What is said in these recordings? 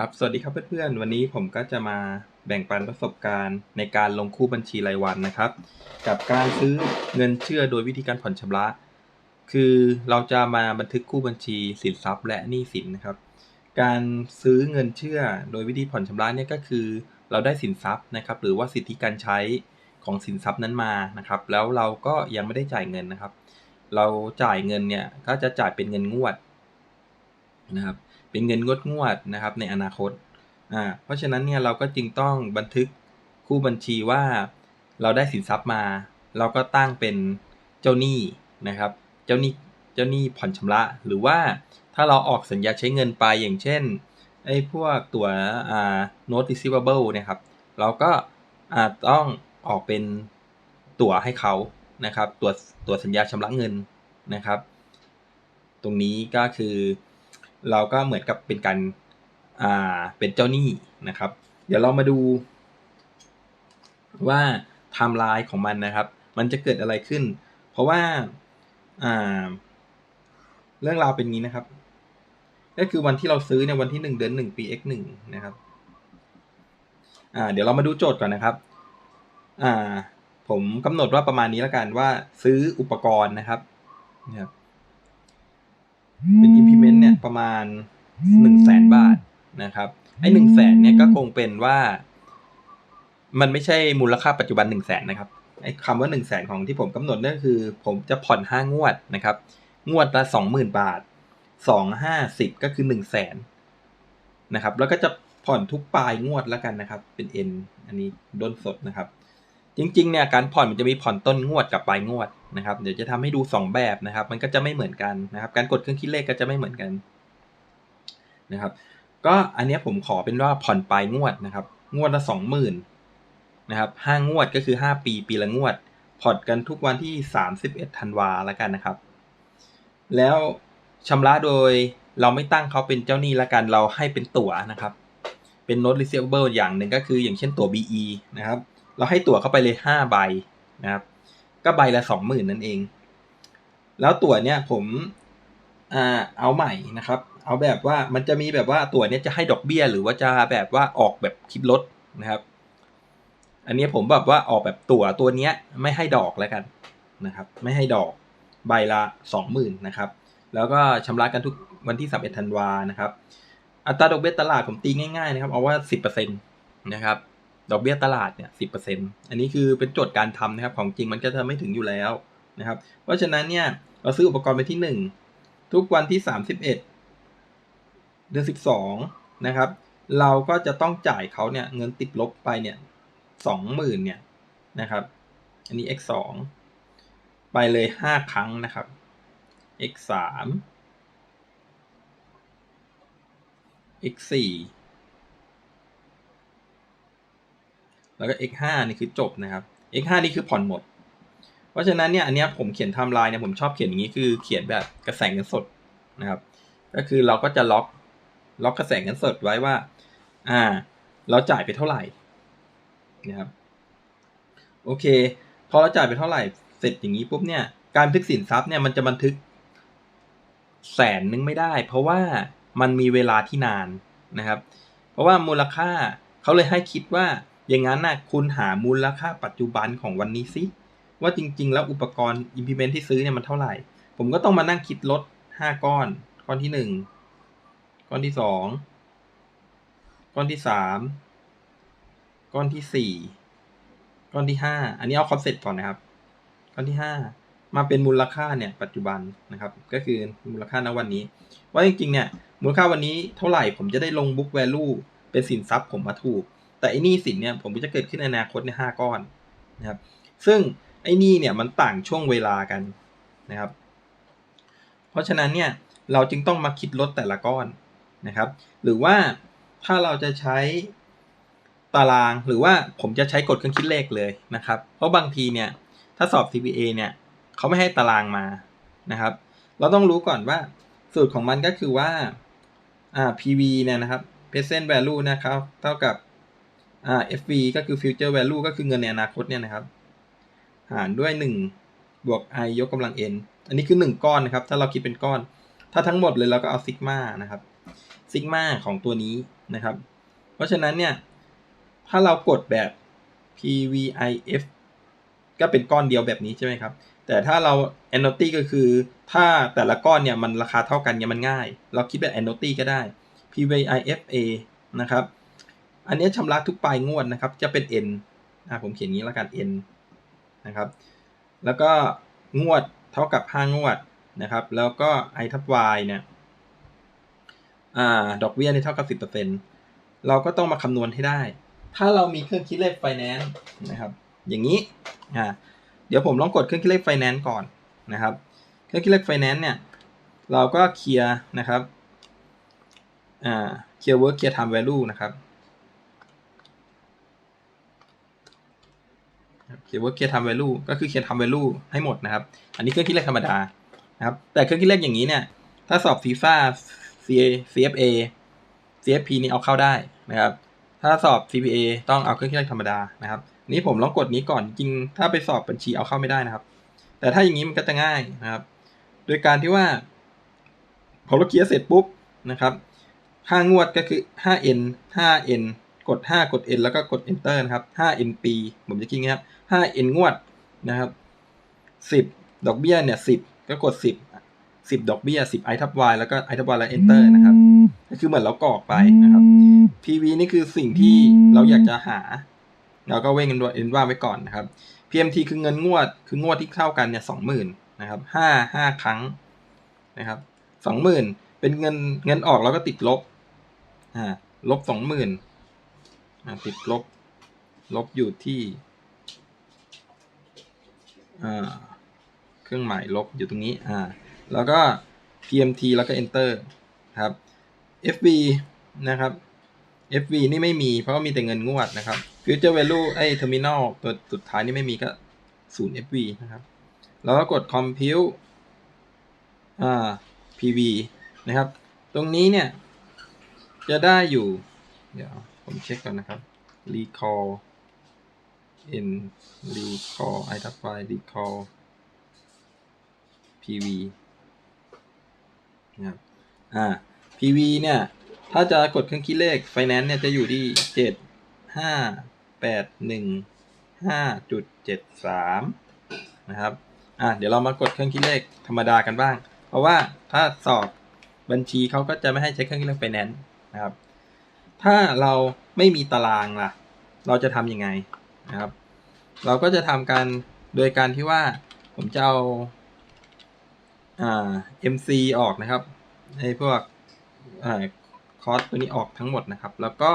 ครับ สวัสดีครับเพื่อนๆ วันนี้ผมก็จะมาแบ่งปันประสบการณ์ในการลงคู่บัญชีรายวันนะครับ กับการซื้อเงินเชื่อโดยวิธีการผ่อนชำระ คือเราจะมาบันทึกคู่บัญชีสินทรัพย์ และหนี้สินนะครับ การซื้อเงินเชื่อโดยวิธีผ่อนชำระเนี่ยก็คือ เราได้สินทรัพย์นะครับ หรือว่าสิทธิการใช้ของสินทรัพย์นั้นมานะครับ แล้วเราก็ยังไม่ได้จ่ายเงินนะครับ เราจ่ายเงินเนี่ยก็จะจ่ายเป็นเงินงวดนะครับ เป็นเงินงดงวดนะครับในอนาคตอ่าเพราะฉะนั้นเนี่ยเราก็จึงต้องบันทึกคู่บัญชีว่าเราได้สินทรัพย์มา เราก็ตั้งเป็นเจ้าหนี้นะครับ เจ้าหนี้เจ้าหนี้ผ่อนชำระ หรือว่าถ้าเราออกสัญญาใช้เงินไปอย่างเช่นไอ้พวกตัวอ่า note receivable เนี่ยครับ เราก็อ่าต้องออกเป็นตั๋วให้เขานะครับ ตัวตัวสัญญาชำระเงินนะครับ ตรงนี้ก็คือ เราก็เหมือนกับเป็นการอ่าเป็นเจ้าหนี้นะครับ เดี๋ยวเรามาดูว่าไทม์ไลน์ของมันนะครับ มันจะเกิดอะไรขึ้น เพราะว่าอ่าเรื่องราวเป็นงี้นะครับ ก็คือวันที่เราซื้อในยวันที่หนึ่งเดือนหนึ่งปี x หนึ่งนะครับอ่าเดี๋ยวเรามาดูโจทย์ก่อนนะครับอ่าผมกำหนดว่าประมาณนี้แล้วกันว่าซื้ออุปกรณ์นะครับนะครับ เป็น implement เนี่ยประมาณหนึ่งแสนบาทนะครับไอ้หนึ่งแสนเนี่ยก็คงเป็นว่า มันไม่ใช่มูลค่าปัจจุบันหนึ่งแสนนะครับไอ้คำว่าหนึ่งแสนของที่ผมกำหนดนั่นก็คือ ผมจะผ่อนห้างวดนะครับ งวดละสองหมื่นบาทสองห้าสิบก็คือหนึ่งแสนนะครับ แล้วก็จะผ่อนทุกปลายงวดแล้วกันนะครับ เป็น N อันนี้ด้นสดนะครับ จริงๆเนี่ยการผ่อนมันจะมีผ่อนต้นงวดกับปลายงวดนะครับเดี๋ยวจะทำให้ดู 2 แบบนะครับ มันก็จะไม่เหมือนกันนะครับ การกดเครื่องคิดเลขก็จะไม่เหมือนกันนะครับ ก็อันนี้ผมขอเป็นว่าผ่อนปลายงวดนะครับ งวดละสองหมื่นนะครับห้างวดก็คือ5ปีปีละงวด ผ่อนกันทุกวันที่31ธันวาแล้วกันนะครับ แล้วชำระโดยเราไม่ตั้งเขาเป็นเจ้าหนี้ละกันเราให้เป็นตั๋วนะครับ เป็น note receivable อย่างหนึ่งก็คืออย่างเช่นตั๋ว BE นะครับ เราให้ตั๋วเข้าไปเลยห้าใบนะครับ ก็ใบละสองหมื่นนั่นเอง แล้วตั๋วเนี่ยผมอ่าเอาใหม่นะครับ เอาแบบว่ามันจะมีแบบว่าตั๋วเนี้ยจะให้ดอกเบี้ย หรือว่าจะแบบว่าออกแบบคิดลดนะครับ อันนี้ผมแบบว่าออกแบบตั๋วตัวเนี้ยไม่ให้ดอกแล้วกันนะครับ ไม่ให้ดอกใบละสองหมื่นนะครับ แล้วก็ชำระกันทุกวันที่31ธันวานะครับ อัตราดอกเบี้ยตลาดผมตีง่ายๆนะครับ เอาว่า10%นะครับ ดอกเบี้ยตลาดเนี่ยสิอันนี้คือเป็นโจทย์การทำนะครับ ของจริงมันก็จะไม่ถึงอยู่แล้วนะครับ เพราะฉะนั้นเนี่ยเราซื้ออุปกรณ์ไปที่ 1 ทุกวันที่ 31 เดือน 12 นะครับ เราก็จะต้องจ่ายเขาเนี่ยเงินติดลบไปเนี่ย20,000เนี่ยนะครับ อันนี้ x 2ไปเลย 5 ครั้งนะครับ x 3 x 4 แล้วก็ x 5นี่คือจบนะครับ x 5นี่คือผ่อนหมด เพราะฉะนั้นเนี่ยอันเนี้ยผมเขียนไทม์ไลน์เนี่ยผมชอบเขียนอย่างนี้คือเขียนแบบกระแสเงินสดนะครับ ก็คือเราก็จะล็อกล็อกกระแสเงินสดไว้ว่า อ่า เราจ่ายไปเท่าไหร่นะครับ โอเค พอเราจ่ายไปเท่าไหร่ เสร็จอย่างนี้ปุ๊บเนี่ย การบันทึกสินทรัพย์เนี่ยมันจะบันทึกแสนนึงไม่ได้ เพราะว่ามันมีเวลาที่นานนะครับ เพราะว่ามูลค่าเขาเลยให้คิดว่า อย่างนั้นนะคุณหามูลค่าปัจจุบันของวันนี้สิว่าจริง ๆ แล้วอุปกรณ์ implement ที่ซื้อเนี่ยมันเท่าไหร่ ผมก็ต้องมานั่งคิดลดห้าก้อน ก้อนที่หนึ่งก้อนที่สองก้อนที่สามก้อนที่สี่ก้อนที่ห้าอันนี้เอาคอนเซ็ปต์ก่อนนะครับ ก้อนที่ห้ามาเป็นมูลค่าเนี่ยปัจจุบันนะครับ ก็คือมูลค่าณวันนี้ ว่าจริงๆเนี่ยมูลค่าวันนี้เท่าไหร่ผมจะได้ลง book value เป็นสินทรัพย์ผมมาถูก แต่ไอ้นี้สินเนี่ยผมจะเกิดขึ้นในอนาคตในห้าก้อนนะครับ ซึ่งไอ้นี้เนี่ยมันต่างช่วงเวลากันนะครับ เพราะฉะนั้นเนี่ยเราจึงต้องมาคิดลดแต่ละก้อนนะครับ หรือว่าถ้าเราจะใช้ตารางหรือว่าผมจะใช้กฎเครื่องคิดเลขเลยนะครับ เพราะบางทีเนี่ยถ้าสอบ CPA เนี่ยเขาไม่ให้ตารางมานะครับ เราต้องรู้ก่อนว่าสูตรของมันก็คือว่าอ่า PV เนี่ยนะครับ present value นะครับ เท่ากับ อ่า FV ก็คือ future value ก็คือเงินในอนาคตเนี่ยนะครับ หารด้วย 1 บวก i ยกกำลัง n อันนี้คือ 1 ก้อนนะครับ ถ้าเราคิดเป็นก้อน ถ้าทั้งหมดเลยเราก็เอาซิกมานะครับซิกมาของตัวนี้นะครับ เพราะฉะนั้นเนี่ย ถ้าเรากดแบบ PVIF ก็เป็นก้อนเดียวแบบนี้ใช่ไหมครับ แต่ถ้าเรา annuity ก็คือ ถ้าแต่ละก้อนเนี่ยมันราคาเท่ากันเนี่ยมันง่าย เราคิดแบบ annuity ก็ได้ PVIFA นะครับ อันนี้ชำระทุกปลายงวดนะครับ จะเป็น N อ่าผมเขียนงี้แล้วกัน N นะครับ แล้วก็งวดเท่ากับ 5 งวดนะครับ แล้วก็ I ทับ Y เนี่ยอ่าดอกเบี้ยนี่เท่ากับ 10%เราก็ต้องมาคำนวณให้ได้ ถ้าเรามีเครื่องคิดเลข finance นะครับ อย่างนี้อ่าเดี๋ยวผมลองกดเครื่องคิดเลข finance ก่อนนะครับ เครื่องคิดเลข finance เนี่ยเราก็เคลียร์นะครับอ่าเคลียร์ work เคลียร์ time value นะครับ เคลียร์ work เคลียร์ time value ก็คือเคลียร์ time value ให้หมดนะครับ อันนี้เครื่องคิดเลขธรรมดานะครับ แต่เครื่องคิดเลขอย่างนี้เนี่ย ถ้าสอบ FIFA CFA CFP นี่เอาเข้าได้นะครับ ถ้าสอบ CPA ต้องเอาเครื่องคิดเลขธรรมดานะครับ นี้ผมลองกดนี้ก่อนจริง ถ้าไปสอบบัญชีเอาเข้าไม่ได้นะครับ แต่ถ้าอย่างนี้มันก็จะง่ายนะครับ โดยการที่ว่าพอเราเคลียร์เสร็จปุ๊บนะครับห้างวดก็คือ 5n 5n กด 5 กด n แล้วก็กด enter นะครับ 5n ปีผมจะคิดงี้ครับ 5n งวดนะครับ 10 ดอกเบี้ยเนี่ย10 ก็กด 10 10 ดอกเบี้ย 10 i ทับ y แล้วก็ i ทับ y แล้ว enter นะครับ ก็คือเหมือนเรากรอกไปนะครับ PV นี่คือสิ่งที่เราอยากจะหา เราก็เว้งกันด้วยเอ็นว่าไว้ก่อนนะครับ PMT คือเงินงวด คืองวดที่เท่ากันเนี่ยสองหมื่นนะครับห้าห้าครั้งนะครับสองหมื่นเป็นเงินเงินออกแล้วก็ติดลบอ่าลบสองหมื่นอ่าติดลบ ลบอยู่ที่ เครื่องหมายลบอยู่ตรงนี้อ่าแล้วก็ PMT แล้วก็ enter ครับ FV นะครับ FV นี่ไม่มีเพราะว่ามีแต่เงินงวดนะครับ Future Value ไอ้ Terminal ตัวสุดท้ายนี่ไม่มีก็ศูนย์ FV นะครับ แล้วก็กด Compute อ่า PV นะครับ ตรงนี้เนี่ย จะได้อยู่ เดี๋ยวผมเช็คก่อนนะครับ Recall n, Recall i t a p y Recall PV นะครับอ่า PV เนี่ย ถ้าจะกดเครื่องคิดเลข Finance เนี่ยจะอยู่ที่เจ็ดห้าแปดหนึ่งห้าจุดเจ็ดสามนะครับ อะ เดี๋ยวเรามากดเครื่องคิดเลขธรรมดากันบ้าง เพราะว่าถ้าสอบบัญชีเขาก็จะไม่ให้ใช้เครื่องคิดเลข Finance นะครับ ถ้าเราไม่มีตารางล่ะ เราจะทำยังไง นะครับ เราก็จะทำการโดยการที่ว่าผมจะเอาอ่า MC ออกนะครับในพวกอ่าคอร์สตัวนี้ออกทั้งหมดนะครับ แล้วก็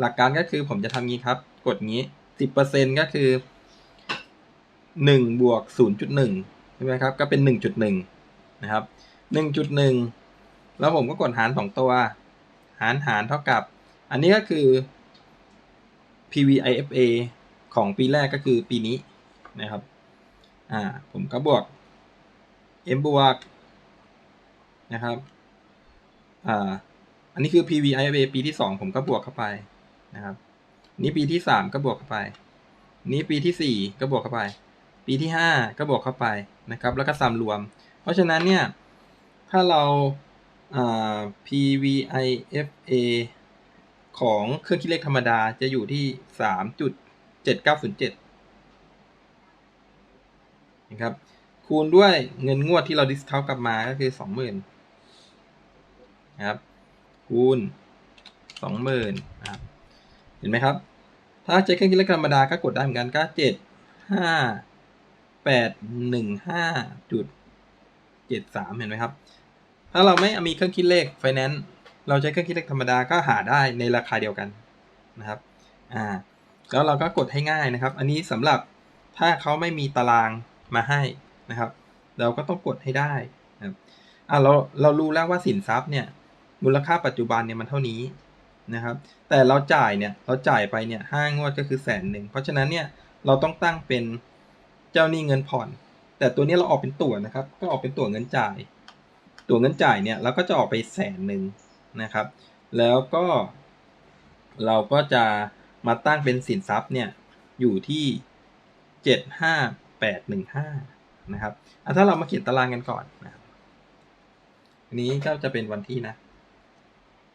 หลักการก็คือผมจะทำงี้ครับ กดงี้สิบเปอร์เซ็นก็คือหนึ่งบวกศูนย์จุดหนึ่งใช่ไหมครับ ก็เป็นหนึ่งจุดหนึ่งนะครับหนึ่งจุดหนึ่งแล้วผมก็กดหารสองตัว หารหารเท่ากับ อันนี้ก็คือ PVIFA ของปีแรกก็คือปีนี้นะครับ อ่า ผมก็บวก m บวกนะครับ อ่า อันนี้คือ PVIFA ปีที่สองผมก็บวกเข้าไปนะครับ นี้ปีที่สามก็บวกเข้าไป นี้ปีที่สี่ก็บวกเข้าไป ปีที่ห้าก็บวกเข้าไปนะครับ แล้วก็สามรวม เพราะฉะนั้นเนี่ย ถ้าเราอ่า PVIFA ของเครื่องคิดเลขธรรมดาจะอยู่ที่สามจุดเจ็ดเก้าศูนย์เจ็ดนะครับคูณด้วยเงินงวดที่เราดิสคาวกลับมาก็คือสองหมื่นะครับคูณสองหมื่นนะครับเห็นไหมครับ ถ้าใช้เครื่องคิดเลขธรรมดาก็กดได้เหมือนกันก็เจ็ดห้าแปดหนึ่งห้าจุดเจ็ดสามเห็นไหมครับ ถ้าเราไม่มีเครื่องคิดเลขไฟแนนซ์เราใช้เครื่องคิดเลขธรรมดาก็หาได้ในราคาเดียวกันนะครับ อ่า แล้วเราก็กดให้ง่ายนะครับ อันนี้สำหรับถ้าเขาไม่มีตารางมาให้นะครับ เราก็ต้องกดให้ได้นะครับอ่าเราเรารู้แล้วว่าสินทรัพย์เนี่ยมูลค่าปัจจุบันเนี่ยมันเท่านี้นะครับ แต่เราจ่ายเนี่ยเราจ่ายไปเนี่ยห้างวดก็คือแสนหนึ่งเพราะฉะนั้นเนี่ยเราต้องตั้งเป็นเจ้าหนี้เงินผ่อน แต่ตัวนี้เราออกเป็นตั๋วนะครับ ก็ออกเป็นตั๋วเงินจ่าย ตั๋วเงินจ่ายเนี่ยเราก็จะออกไปแสนหนึ่งนะครับ แล้วก็เราก็จะ มาตั้งเป็นสินทรัพย์เนี่ยอยู่ที่เจ็ดห้าแปดหนึ่งห้านะครับอะถ้าเรามาเขียนตารางกันก่อนนะครับอันนี้ก็จะเป็นวันที่นะ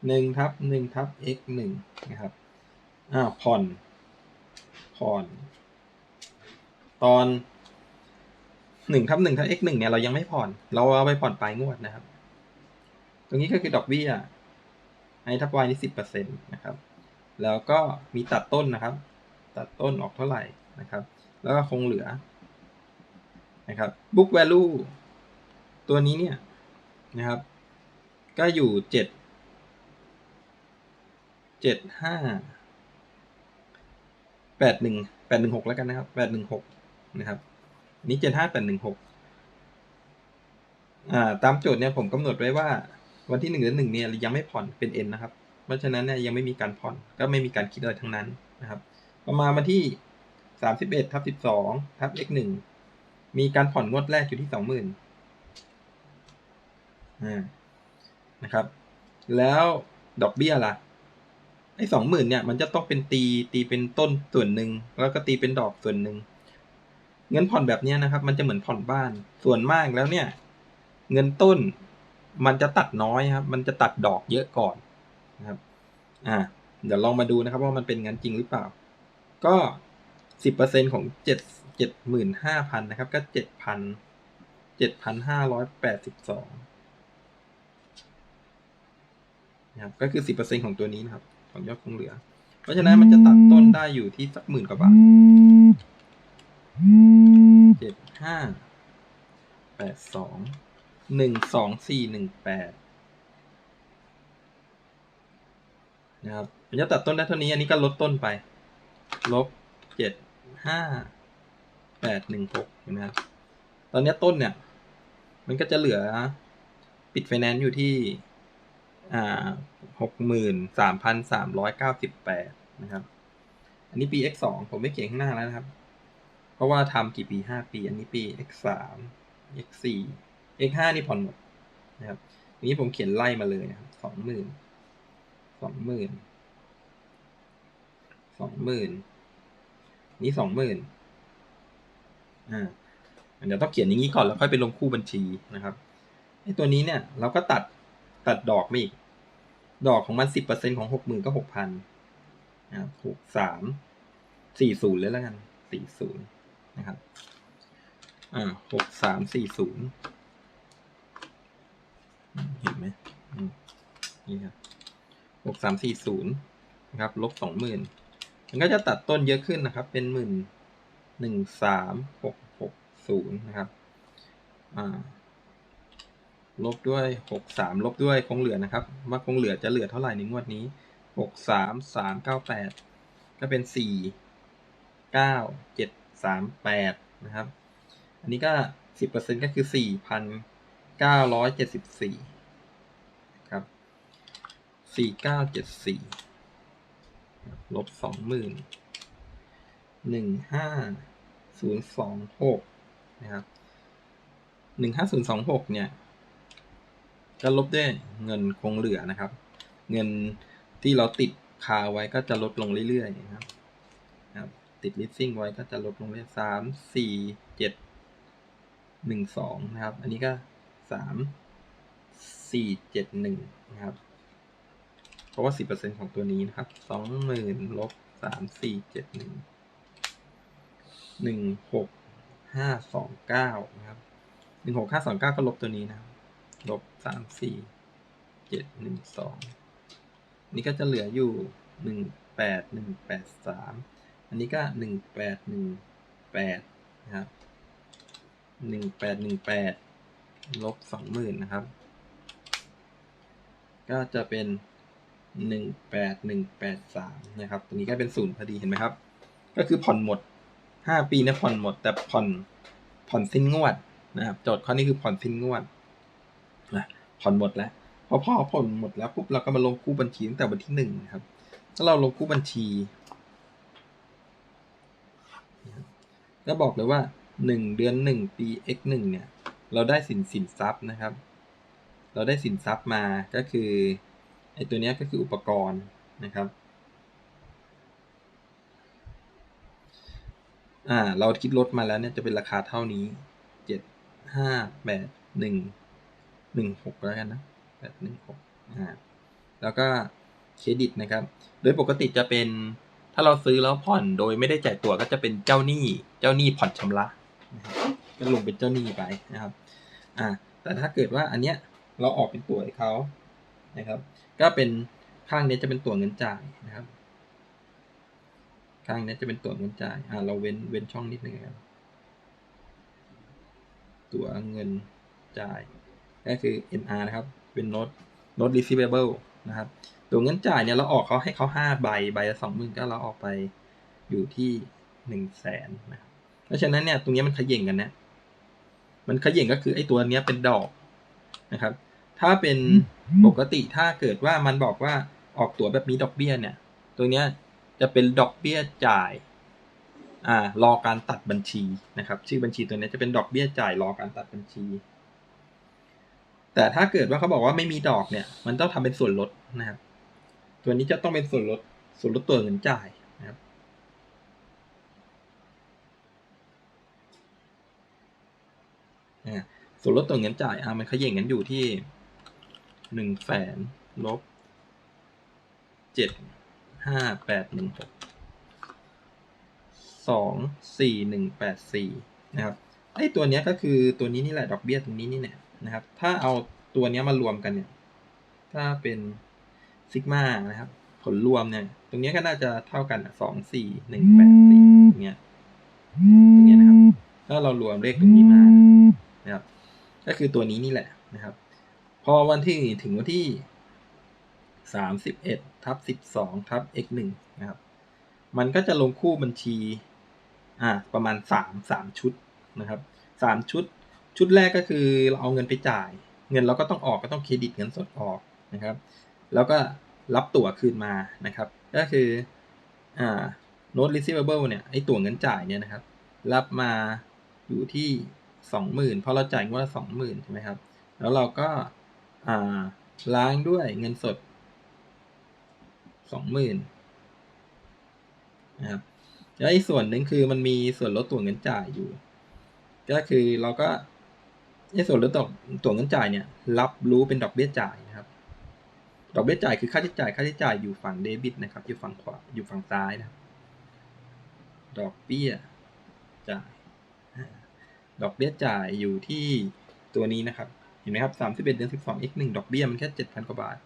หนึ่งทับหนึ่งทับ x หนึ่งนะครับอ่าผ่อนผ่อนตอนหนึ่งทับหนึ่งทับ x หนึ่งเนี่ยเรายังไม่ผ่อน เราเอาไปผ่อนปลายงวดนะครับ ตรงนี้ก็คือดอกเบี้ยไอทับ y นี่สิบเปอร์เซ็นต์นะครับ แล้วก็มีตัดต้นนะครับ ตัดต้นออกเท่าไหร่นะครับ แล้วก็คงเหลือนะครับ book value ตัวนี้เนี่ยนะครับ ก็อยู่เจ็ดเจ็ดห้าแปดหนึ่งแปดหนึ่งหกแล้วกันนะครับแปดหนึ่งหกนะครับนี้เจ็ดห้าแปดหนึ่งหกอ่าตามโจทย์เนี่ยผมกำหนดไว้ว่าวันที่หนึ่งเดือนหนึ่งเนี่ยยังไม่ผ่อนเป็น N นะครับ เพราะฉะนั้นเนี่ยยังไม่มีการผ่อนก็ไม่มีการคิดอะไรทั้งนั้นนะครับ ประมาณวันที่สามสิบเอ็ดทับสิบสองทับ x หนึ่งมีการผ่อนงวดแรกอยู่ที่สองหมื่นอ่านะครับ แล้วดอกเบี้ยล่ะไอ้สองหมื่นเนี่ยมันจะต้องเป็นตีตีเป็นต้นส่วนหนึ่งแล้วก็ตีเป็นดอกส่วนหนึ่งเงินผ่อนแบบนี้นะครับ มันจะเหมือนผ่อนบ้าน ส่วนมากแล้วเนี่ย เงินต้นมันจะตัดน้อยครับ มันจะตัดดอกเยอะก่อน นะครับอ่าเดี๋ยวลองมาดูนะครับว่ามันเป็นงั้นจริงหรือเปล่า ก็สิบเปอร์เซ็นของเจ็ดเจ็ดหมื่นห้าพันนะครับ ก็เจ็ดพันเจ็ดพันห้าร้อยแปดสิบสองนะครับก็คือสิบเปอร์เซ็นของตัวนี้นะครับ ของยอดคงเหลือ เพราะฉะนั้นมันจะตัดต้นได้อยู่ที่สักหมื่นกว่าบาทเจ็ดห้าแปดสองหนึ่งสองสี่หนึ่งแปด นะครับมันจะตัดต้นได้เท่านี้ อันนี้ก็ลดต้นไป ลบเจ็ดห้าแปดหนึ่งหกนะครับ ตอนนี้ต้นเนี่ย มันก็จะเหลือปิดไฟแนนซ์อยู่ที่อ่าหกหมื่นสามพันสามร้อยเก้าสิบแปดนะครับ อันนี้ปี x สองผมไม่เขียนข้างหน้าแล้วนะครับ เพราะว่าทำกี่ปีห้าปี อันนี้ปี x สาม x สี่ x ห้านี่ผ่อนหมดนะครับนี้ผมเขียนไล่มาเลยนะครับสองหมื่น สองหมื่นสองหมื่นนี่สองหมื่นอ่าเดี๋ยวต้องเขียนอย่างนี้ก่อนแล้วค่อยไปลงคู่บัญชีนะครับไอ้ตัวนี้เนี่ย เราก็ตัดตัดดอกมาอีก ดอกของมันสิบเปอร์เซ็นของหกหมื่นก็หกพันนะครับหกสามสี่ศูนย์เลยแล้วกันสี่ศูนย์นะครับอ่าหกสามสี่ศูนย์เห็นไหมนี่ครับ หกสามสี่ศูนย์นะครับลบสองหมื่นมันก็จะตัดต้นเยอะขึ้นนะครับ เป็นหมื่นหนึ่งสามหกหกศูนย์นะครับลบด้วยหกสามลบด้วยคงเหลือนะครับ ว่าคงเหลือจะเหลือเท่าไหร่ในงวดนี้หกสามสามเก้าแปดก็เป็นสี่เก้าเจ็ดสามแปดนะครับ อันนี้ก็สิบเปอร์เซ็นก็คือสี่พันเก้าร้อยเจ็ดสิบสี่ สี่เก้าเจ็ดสี่ลบสองหมื่นหนึ่งห้าศูนย์สองหกนะครับหนึ่งห้าศูนย์สองหกเนี่ยจะลบด้วยเงินคงเหลือนะครับ เงินที่เราติดคาไว้ก็จะลดลงเรื่อยๆนะครับครับ ติดลิสซิ่งไว้ก็จะลดลงเรื่อยสามสี่เจ็ดหนึ่งสองนะครับ อันนี้ก็สามสี่เจ็ดหนึ่งนะครับ ราะว่าสิบเปอร์เซ็นของตัวนี้นะครับสองหมื่นลบสามสี่เจ็ดหนึ่งหนึ่งหกห้าสองเก้านะครับหนึ่งหกห้าสองเก้าก็ลบตัวนี้นะลบสามสี่เจ็ดหนึ่งสองนี่ก็จะเหลืออยู่หนึ่งแปดหนึ่งแปดสามอันนี้ก็หนึ่งแปดหนึ่งแปดนะครับหนึ่งแปดหนึ่งแปดลบสองหมื่นนะครับ ก็จะเป็น หนึ่งแปดหนึ่งแปดสามนะครับ ตัวนี้ก็เป็นศูนย์พอดีเห็นไหมครับ ก็คือผ่อนหมดห้าปีเนี่ยผ่อนหมด แต่ผ่อนผ่อนสิ้นงวดนะครับโจทย์ข้อนี้คือผ่อนสิ้นงวดนะผ่อนหมดแล้วพอพอผ่อนหมดแล้วปุ๊บเราก็มาลงกู้บัญชีตั้งแต่วันที่หนึ่งนะครับ ถ้าเราลงกู้บัญชีก็บอกเลยว่าหนึ่งเดือนหนึ่งปี x หนึ่งเนี่ย เราได้สินสินทรัพย์นะครับ เราได้สินทรัพย์มาก็คือ ไอตัวนี้ก็คืออุปกรณ์นะครับอ่าเราคิดลดมาแล้วเนี่ยจะเป็นราคาเท่านี้เจ็ดห้าแปดหนึ่งหนึ่งหกแล้วกันนะแปดหนึ่งหกอ่าแล้วก็เครดิตนะครับ โดยปกติจะเป็นถ้าเราซื้อแล้วผ่อนโดยไม่ได้จ่ายตัวก็จะเป็นเจ้าหนี้เจ้าหนี้ผ่อนชำระนะครับก็ลงเป็นเจ้าหนี้ไปนะครับ อ่าแต่ถ้าเกิดว่าอันเนี้ยเราออกเป็นตัวให้เขา นะครับก็เป็นข้างนี้จะเป็นตัวเงินจ่ายนะครับ ข้างนี้จะเป็นตัวเงินจ่ายอ่าเราเว้นเว้นช่องนิดนึงครับตัวเงินจ่าย ก็คือ NR นะครับ เป็น note note receivable นะครับ ตัวเงินจ่ายเนี่ยเราออกเขาให้เขาห้าใบใบละสองหมื่นก็เราออกไปอยู่ที่หนึ่งแสนนะครับเพราะฉะนั้นเนี่ยตรงนี้มันขย่งกันนะ มันขย่งก็คือไอ้ตัวเนี้ยเป็นดอกนะครับ ถ้าเป็นปกติถ้าเกิดว่ามันบอกว่าออกตัวแบบมีดอกเบี้ยเนี่ย ตัวเนี้ยจะเป็นดอกเบี้ยจ่าย อ่า รอการตัดบัญชีนะครับ ชื่อบัญชีตัวนี้จะเป็นดอกเบี้ยจ่ายรอการตัดบัญชี แต่ถ้าเกิดว่าเขาบอกว่าไม่มีดอกเนี่ย มันต้องทำเป็นส่วนลดนะครับ ตัวนี้จะต้องเป็นส่วนลด ส่วนลดตัวเงินจ่ายนะครับ ส่วนลดตัวเงินจ่าย อะมันขย่งกันอยู่ที่ หนึ่งแสนลบเจ็ดห้าแปดหนึ่งหกสองสี่หนึ่งแปดสี่นะครับไอ้ตัวเนี้ยก็คือตัวนี้นี่แหละดอกเบี้ยตรงนี้นี่เนี่ยนะครับ ถ้าเอาตัวเนี้ยมารวมกันเนี่ย ถ้าเป็นซิกมานะครับ ผลรวมเนี่ย ตรงนี้ก็น่าจะเท่ากันสองสี่หนึ่งแปดสี่ตรงเนี้ยตรงเนี้ยนะครับ ถ้าเรารวมเลขตรงนี้มานะครับ ก็คือตัวนี้นี่แหละนะครับ พอวันที่ถึงวันที่สามสิบเอ็ดทับสิบสองทับ x หนึ่งนะครับ มันก็จะลงคู่บัญชี อ่า ประมาณสามสามชุดนะครับสามชุด ชุดแรกก็คือเราเอาเงินไปจ่าย เงินเราก็ต้องออกก็ต้องเครดิตเงินสดออกนะครับ แล้วก็รับตั๋วคืนมานะครับ ก็คือ อ่า note receivable เนี่ย ไอตั๋วเงินจ่ายเนี่ยนะครับ รับมาอยู่ที่สองหมื่นเพราะเราจ่ายงวดละสองหมื่นใช่ไหมครับ แล้วเราก็ ล้างด้วยเงินสดสองหมื่นนะครับแล้วอีกส่วนหนึ่งคือมันมีส่วนลดตัวเงินจ่ายอยู่ ก็คือเราก็ไอส่วนลดตัวตัวเงินจ่ายเนี่ย รับรู้เป็นดอกเบี้ยจ่ายนะครับ ดอกเบี้ยจ่ายคือค่าใช้จ่ายค่าใช้จ่ายอยู่ฝั่งเดบิตนะครับ อยู่ฝั่งขวาอยู่ฝั่งซ้ายนะครับ ดอกเบี้ยจ่าย ดอกเบี้ยจ่ายอยู่ที่ตัวนี้นะครับ ห็นไหมครับสามสิบเอ็ดเดือนสิบสอง x หนึ่งดอกเบี้ยมันแค่เจ็ดพันกว่าบาท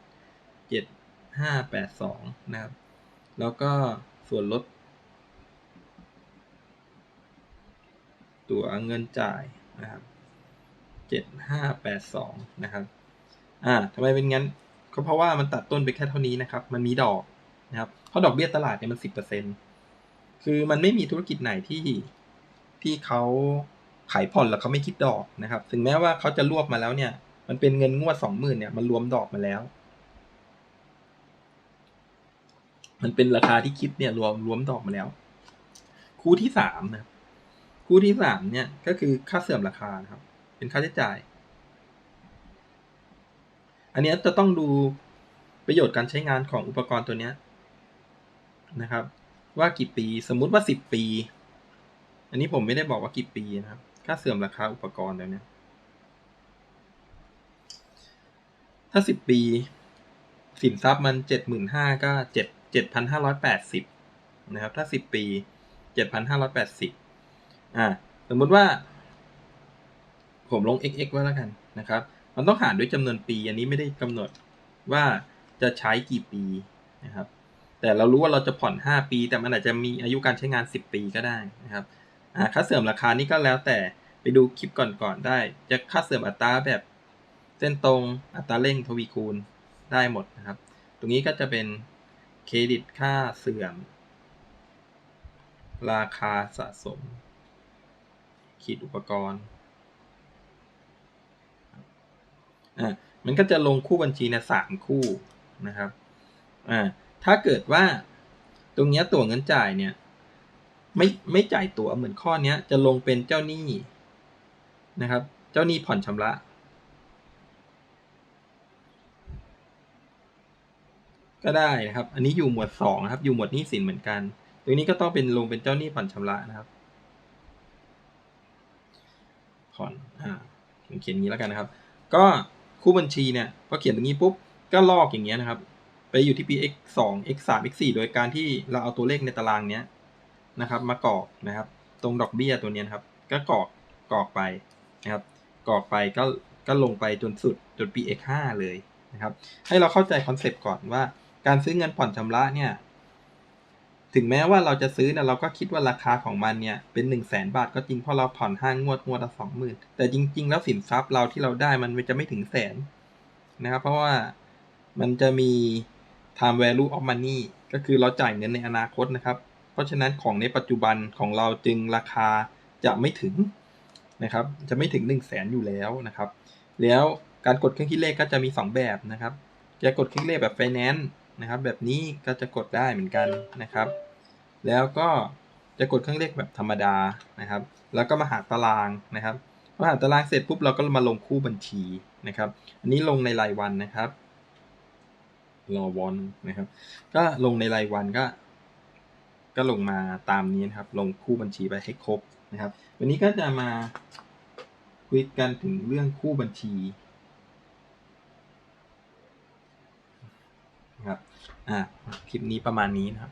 เจ็ดห้าแปดสองนะครับ แล้วก็ส่วนลด ตัวเงินจ่ายนะครับเจ็ดห้าแปดสองนะครับ อ่าทำไมเป็นงั้น ก็เพราะว่ามันตัดต้นไปแค่เท่านี้นะครับ มันมีดอกนะครับ เพราะดอกเบี้ยตลาดเนี่ยมันสิบเปอร์เซ็นคือมันไม่มีธุรกิจไหนที่ที่เขา ขายผ่อนแล้วเขาไม่คิดดอกนะครับ ถึงแม้ว่าเขาจะรวบมาแล้วเนี่ย มันเป็นเงินงวดสองหมื่นเนี่ยมันรวมดอกมาแล้ว มันเป็นราคาที่คิดเนี่ยรวมรวมดอกมาแล้ว คู่ที่สามนะคู่ที่สามเนี่ยก็คือค่าเสื่อมราคานะครับ เป็นค่าใช้จ่าย อันนี้จะต้องดูประโยชน์การใช้งานของอุปกรณ์ตัวเนี้ยนะครับ ว่ากี่ปีสมมุติว่าสิบปี อันนี้ผมไม่ได้บอกว่ากี่ปีนะครับ ค่าเสื่อมราคาอุปกรณ์ตัวเนี้ยถ้าสิบปี สินทรัพย์มันเจ็ดหมื่นห้าก็เจ็ดเจ็ดพันห้าร้อยแปดสิบนะครับ ถ้าสิบปีเจ็ดพันห้าร้อยแปดสิบอ่า สมมติว่า ผมลง xx ไว้แล้วกันนะครับ มันต้องหารด้วยจำนวนปี อันนี้ไม่ได้กำหนดว่าจะใช้กี่ปีนะครับ แต่เรารู้ว่าเราจะผ่อน 5 ปี แต่มันอาจจะมีอายุการใช้งาน 10 ปีก็ได้นะครับ อ่าค่าเสื่อมราคานี่ก็แล้วแต่ไปดูคลิปก่อนๆได้ จะค่าเสื่อมอัตราแบบเส้นตรงอัตราเร่งทวีคูณได้หมดนะครับ ตรงนี้ก็จะเป็นเครดิตค่าเสื่อม ราคาสะสม ขีดอุปกรณ์อ่ามันก็จะลงคู่บัญชีเนี่ยสามคู่นะครับอ่าถ้าเกิดว่าตรงนี้ตัวเงินจ่ายเนี่ย ไม่ไม่จ่ายตั๋วเหมือนข้อเนี้ยจะลงเป็นเจ้าหนี้นะครับ เจ้าหนี้ผ่อนชำระ ก็ได้นะครับ อันนี้อยู่หมวดสองนะครับ อยู่หมวดหนี้สินเหมือนกัน ตรงนี้ก็ต้องเป็นลงเป็นเจ้าหนี้ผ่อนชำระนะครับ ผ่อนอ่าผมเขียนอย่างนี้แล้วกันนะครับ ก็คู่บัญชีเนี่ยพอเขียนตรงนี้ปุ๊บก็ลอกอย่างเงี้ยนะครับ ไปอยู่ที่ px 2 x 3 x 4โดยการที่เราเอาตัวเลขในตารางเนี้ย นะครับมากรอกนะครับ ตรงดอกเบี้ยตัวนี้นครับ ก็กรอกกรอกไปนะครับกรอกไปก็ก็ลงไปจนสุดจน px 5 เลยนะครับ ให้เราเข้าใจคอนเซปต์ก่อนว่าการซื้อเงินผ่อนชำระเนี่ย ถึงแม้ว่าเราจะซื้อเนี่ยเราก็คิดว่าราคาของมันเนี่ยเป็น1นึ่งแสนบาทก็จริงเพราะเราผ่อนห้างงวดงวดละสองหมื่นแต่จริง ๆ แล้วสินทรัพย์เราที่เราได้มันจะไม่ถึงแสนนะครับ เพราะว่ามันจะมี time value of money ก็คือเราจ่ายเงินในอนาคตนะครับ เพราะฉะนั้นของในปัจจุบันของเราจึงราคาจะไม่ถึงนะครับ จะไม่ถึง1นึ่งแสนอยู่แล้วนะครับ แล้วการกดเครื่องคิดเลขก็จะมี 2 แบบนะครับจะกดเครื่องเลขแบบ finance นะครับ แบบนี้ก็จะกดได้เหมือนกันนะครับ แล้วก็จะกดเครื่องเลขแบบธรรมดานะครับ แล้วก็มาหาตารางนะครับพอหาตารางเสร็จปุ๊บเราก็มาลงคู่บัญชีนะครับ อันนี้ลงในรายวันนะครับรอวอนนะครับ ก็ลงในรายวันก็ ก็ลงมาตามนี้นะครับ ลงคู่บัญชีไปให้ครบนะครับ วันนี้ก็จะมาคุยกันถึงเรื่องคู่บัญชีนะครับอ่าคลิปนี้ประมาณนี้นะครับ